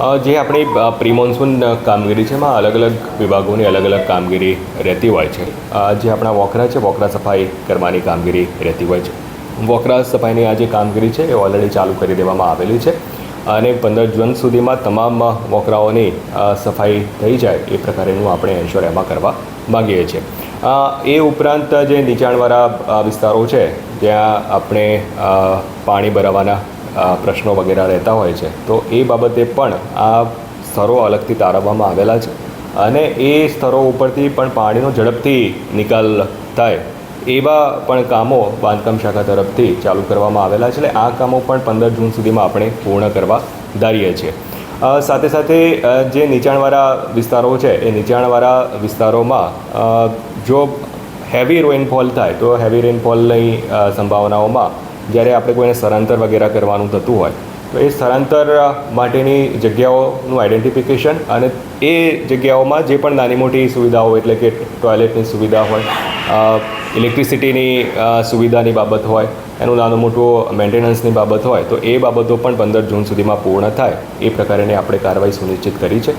જે આપણી pre monsoon કામગીરી છે, એમાં અલગ અલગ વિભાગોની અલગ અલગ કામગીરી રહેતી હોય છે. જે આપણા વોકરા છે, વોકરા સફાઈ કરવાની કામગીરી રહેતી હોય છે. વોકરા સફાઈની આ જે કામગીરી છે, એ ઓલરેડી ચાલુ કરી દેવામાં આવેલી છે. અને પંદર જૂન સુધીમાં તમામ વોકરાઓની સફાઈ થઈ જાય એ પ્રકારેનું આપણે એન્શ્યોર એમાં કરવા માગીએ છીએ. એ ઉપરાંત જે નીચાણવાળા વિસ્તારો છે, ત્યાં આપણે પાણી ભરાવાના પ્રશ્નો વગેરે રહેતા હોય છે. તો એ બાબતે પણ આ સ્થળો અલગથી તારવવામાં આવેલા છે અને એ સ્થળો ઉપરથી પણ પાણીનો ઝડપથી નિકાલ થાય એવા પણ કામો બાંધકામ શાખા તરફથી ચાલુ કરવામાં આવેલા છે. એટલે આ કામો પણ પંદર જૂન સુધીમાં આપણે પૂર્ણ કરવા ધારીએ છીએ. સાથે સાથે જે નીચાણવાળા વિસ્તારો છે, એ નીચાણવાળા વિસ્તારોમાં જો હેવી રેનફોલ થાય, તો હેવી રેનફોલની સંભાવનાઓમાં જ્યારે આપણે કોઈને સ્થળાંતર વગેરે કરવાનું થતું હોય, તો એ સ્થળાંતર માટેની જગ્યાઓનું આઈડેન્ટિફિકેશન અને એ જગ્યાઓમાં જે પણ નાની મોટી સુવિધાઓ એટલે કે ટોયલેટની સુવિધા હોય ઇલેક્ટ્રિસિટીની સુવિધાની બાબત હોય એનું નાનું મોટું મેન્ટેનન્સની બાબત હોય તો એ બાબતો પણ પંદર જૂન સુધીમાં પૂર્ણ થાય. એ પ્રકારેની આપણે કાર્યવાહી સુનિશ્ચિત કરી છે.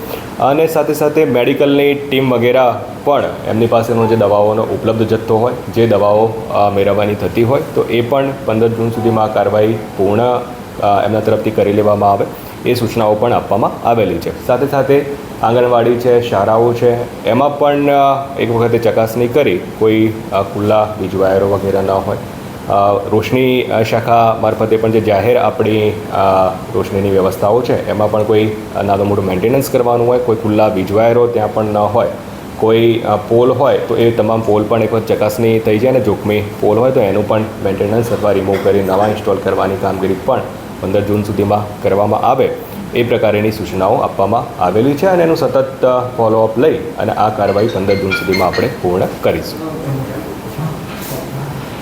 અને સાથે સાથે મેડિકલની ટીમ વગેરે પણ એમની પાસેનો જે દવાઓનો ઉપલબ્ધ જથ્થો હોય, જે દવાઓ મેળવવાની થતી હોય, તો એ પણ પંદર જૂન સુધીમાં આ કાર્યવાહી પૂર્ણ એમના તરફથી કરી લેવામાં આવે. એ સૂચનાઓ પણ આપવામાં આવેલી છે. સાથે સાથે આંગણવાડી છે, શાળાઓ છે, એમાં પણ એક વખતે ચકાસણી કરી કોઈ ખુલ્લા વીજ વાયરો વગેરે ન હોય. રોશની શાખા મારફતે પણ જે જાહેર આપણી રોશનીની વ્યવસ્થાઓ છે, એમાં પણ કોઈ નાનું મોટું મેન્ટેનન્સ કરવાનું હોય, કોઈ ખુલ્લા વીજવાયરો ત્યાં પણ ન હોય, કોઈ પોલ હોય, તો એ તમામ પોલ પણ એક વખત ચકાસણી થઈ જાય ને જોખમી પોલ હોય, તો એનું પણ મેન્ટેનન્સ અથવા રિમૂવ કરી નવા ઇન્સ્ટોલ કરવાની કામગીરી પણ પંદર જૂન સુધીમાં કરવામાં આવે. એ પ્રકારેની સૂચનાઓ આપવામાં આવેલી છે અને એનું સતત ફોલોઅપ લઈ અને આ કાર્યવાહી પંદર જૂન સુધીમાં આપણે પૂર્ણ કરીશું.